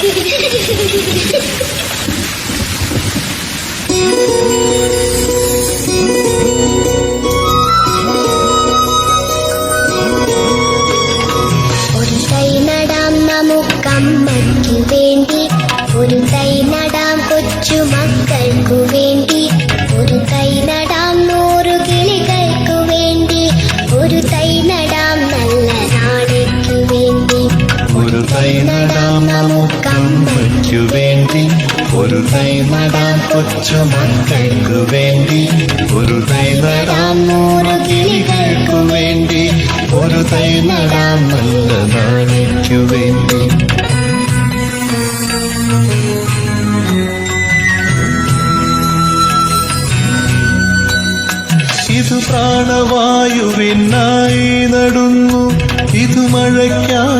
ഒരു കൈ നടാം നമുക്കമ്മയ്ക്ക് വേണ്ടി. ഒരു തൈ നമുക്കമ്മയ്ക്കു വേണ്ടി ഒരു തൈ നടാം കൊച്ചുമക്കൾക്കു വേണ്ടി ഒരു തൈ നടാം നൂറ് കിളികൾക്ക് വേണ്ടി ഒരു തൈ നല്ല നാളേക്കു വേണ്ടി. ഇത് പ്രാണവായുവിനായി നടുന്നു ഇത് മഴയ്ക്കായി